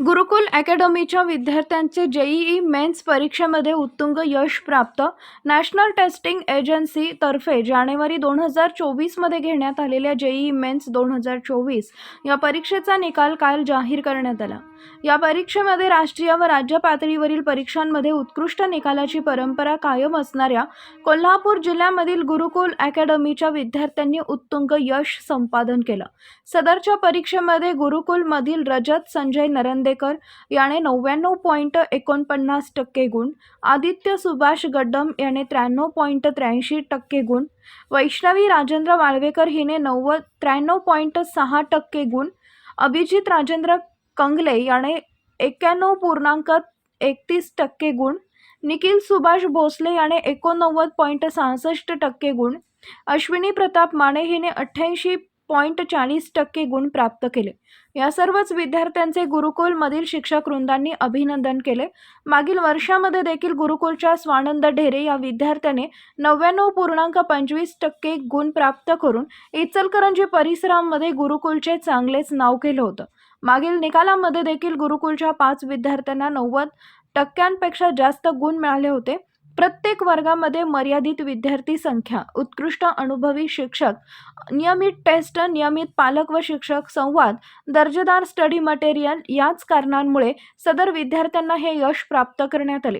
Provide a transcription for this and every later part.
गुरुकुल अकॅडमीच्या विद्यार्थ्यांचे JEE men's परीक्षेमध्ये उत्तुंग यश प्राप्त. नॅशनल टेस्टिंग एजन्सी तर्फे जानेवारी दोन हजार चोवीसमध्ये घेण्यात आलेल्या जेईई मेन्स दोन हजार चोवीस या परीक्षेचा निकाल काल जाहीर करण्यात आला. या परीक्षेमध्ये राष्ट्रीय व राज्य पातळीवरील परीक्षांमध्ये उत्कृष्ट निकालाची परंपरा कायम असणाऱ्या कोल्हापूर जिल्ह्यामधील गुरुकुल अकॅडमीच्या विद्यार्थ्यांनी उत्तुंग यश संपादन केलं. सदरच्या परीक्षेमध्ये गुरुकुलमधील रजत संजय नरंदेकर याने नव्याण्णव पॉईंट एकोणपन्नास टक्के गुण आदित्य सुभाष गड्डम याने त्र्याण्णव पॉईंट त्र्याऐंशी टक्के गुण वैष्णवी राजेंद्र वाळवेकर हिने नव्वद त्र्याण्णव पॉईंट सहा टक्के गुण अभिजित राजेंद्र कंगले याने एक्क्याण्णव पूर्णांक एकतीस टक्के गुण निखिल सुभाष भोसले याने एकोणनव्वद पॉईंट सहासष्ट टक्के गुण अश्विनी प्रताप माने हिने अठ्ठ्याऐंशी पॉईंट चाळीस टक्के गुण प्राप्त केले. या सर्वच विद्यार्थ्यांचे गुरुकुलमधील शिक्षक वृंदांनी अभिनंदन केले. मागील वर्षामध्ये देखील गुरुकुलच्या स्वानंद ढेरे या विद्यार्थ्याने नव्याण्णव पूर्णांक पंचवीस टक्के गुण प्राप्त करून इचलकरंजी परिसरामध्ये गुरुकुलचे चांगलेच नाव केलं होतं. मागील निकालामध्ये देखील गुरुकुलच्या पाच विद्यार्थ्यांना नव्वद टक्क्यांपेक्षा जास्त गुण मिळाले होते. प्रत्येक वर्गामध्ये मर्यादित विद्यार्थी संख्या उत्कृष्ट अनुभवी शिक्षक नियमित टेस्ट नियमित पालक व शिक्षक संवाद दर्जेदार स्टडी मटेरियल याच कारणांमुळे सदर विद्यार्थ्यांना हे यश प्राप्त करण्यात आले.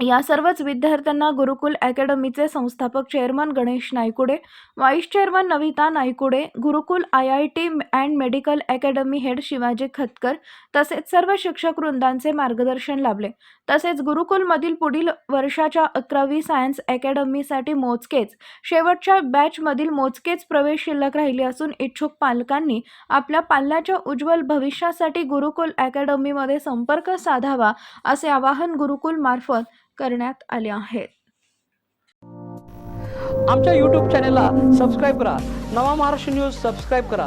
या सर्वच विद्यार्थ्यांना गुरुकुल अकॅडमीचे संस्थापक chairman Ganesh Naikude vice chairman Navita Naikude Gurukul I I T and medical academy head Shivaji Khatkar तसेच सर्व शिक्षक वृंदांचे मार्गदर्शन लाभले. तसेच गुरुकुलमधील पुढील वर्षाच्या अकरावी सायन्स अकॅडमीसाठी मोजकेच शेवटच्या बॅचमधील मोजकेच प्रवेश शिल्लक राहिले असून इच्छुक पालकांनी आपल्या पाल्याच्या उज्ज्वल भविष्यासाठी गुरुकुल अकॅडमीमध्ये संपर्क साधावा असे आवाहन गुरुकुलमार्फत करण्यात आले आहे आमच्या यूट्यूब चॅनेलला सबस्क्राईब करा. नवा महाराष्ट्र न्यूज सबस्क्राईब करा.